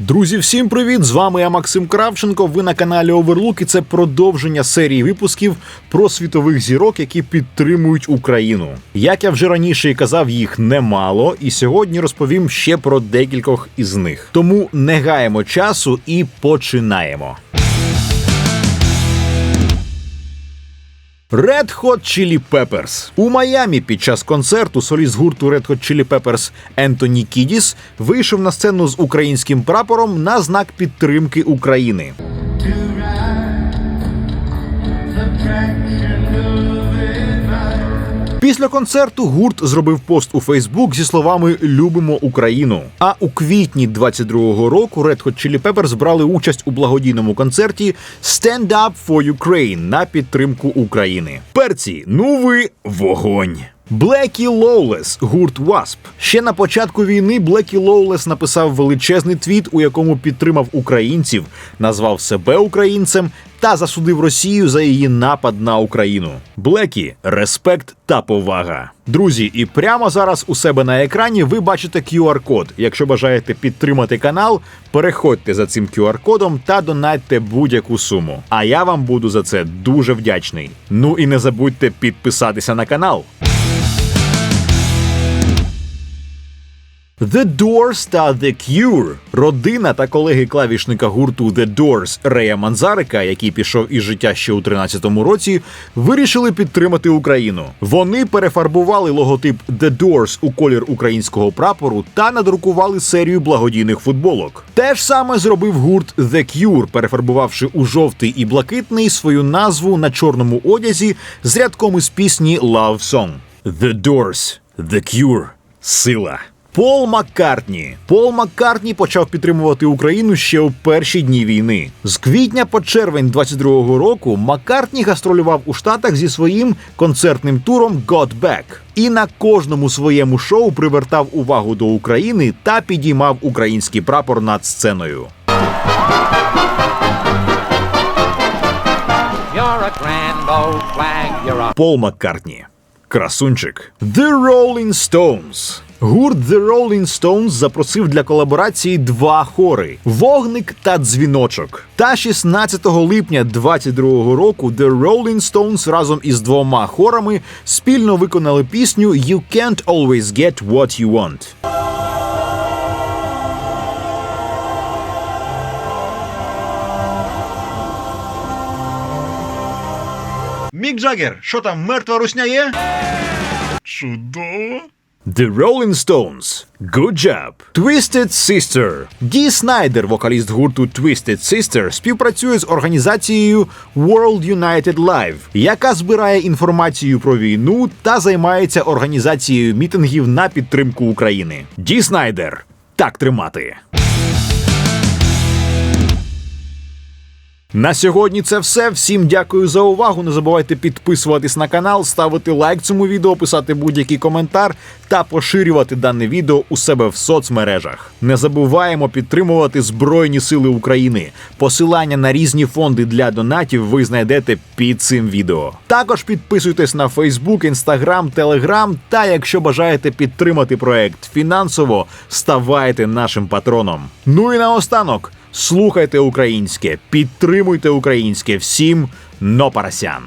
Друзі, всім привіт! З вами я Максим Кравченко. Ви на каналі Оверлук і це продовження серії випусків про світових зірок, які підтримують Україну. Як я вже раніше і казав, їх немало, і сьогодні розповім ще про декількох із них. Тому не гаємо часу і починаємо. Red Hot Chili Peppers. У Майамі під час концерту соліст гурту Red Hot Chili Peppers Ентоні Кідіс вийшов на сцену з українським прапором на знак підтримки України. Після концерту гурт зробив пост у Фейсбук зі словами Любимо Україну. А у квітні 22-го року Red Hot Chili Peppers брали участь у благодійному концерті Stand Up for Ukraine на підтримку України. Перці, ну ви вогонь! Блекі Лоулес, гурт Wasp. Ще на початку війни Блекі Лоулес написав величезний твіт, у якому підтримав українців, назвав себе українцем та засудив Росію за її напад на Україну. Блекі, респект та повага. Друзі, і прямо зараз у себе на екрані ви бачите QR-код. Якщо бажаєте підтримати канал, переходьте за цим QR-кодом та донатьте будь-яку суму. А я вам буду за це дуже вдячний. Ну і не забудьте підписатися на канал. The Doors та The Cure. Родина та колеги клавішника гурту The Doors Рея Манзарика, який пішов із життя ще у 13-му році, вирішили підтримати Україну. Вони перефарбували логотип The Doors у колір українського прапору та надрукували серію благодійних футболок. Те ж саме зробив гурт The Cure, перефарбувавши у жовтий і блакитний свою назву на чорному одязі з рядком із пісні Love Song. The Doors, The Cure. Сила. Пол Маккартні. Пол Маккартні почав підтримувати Україну ще у перші дні війни. З квітня по червень 22-го року Маккартні гастролював у Штатах зі своїм концертним туром «Got Back» і на кожному своєму шоу привертав увагу до України та підіймав український прапор над сценою. You're a grand old flag, you're a Пол Маккартні. Красунчик. The Rolling Stones. Гурт The Rolling Stones запросив для колаборації два хори вогник та дзвіночок. Та 16 липня 22-го року The Rolling Stones разом із двома хорами спільно виконали пісню You Can't Always Get What You Want. Мік Джаггер, що там, мертва русня є? Чудово. The Rolling Stones. Good job. Twisted Sister. Ді Снайдер, вокаліст гурту Twisted Sister, співпрацює з організацією World United Live, яка збирає інформацію про війну та займається організацією мітингів на підтримку України. Ді Снайдер. Так тримати. На сьогодні це все. Всім дякую за увагу. Не забувайте підписуватись на канал, ставити лайк цьому відео, писати будь-який коментар та поширювати дане відео у себе в соцмережах. Не забуваємо підтримувати Збройні Сили України. Посилання на різні фонди для донатів ви знайдете під цим відео. Також підписуйтесь на Facebook, Instagram, Telegram та якщо бажаєте підтримати проект фінансово, ставайте нашим патроном. Ну і наостанок. Слухайте українське, підтримуйте українське всім, но парасян.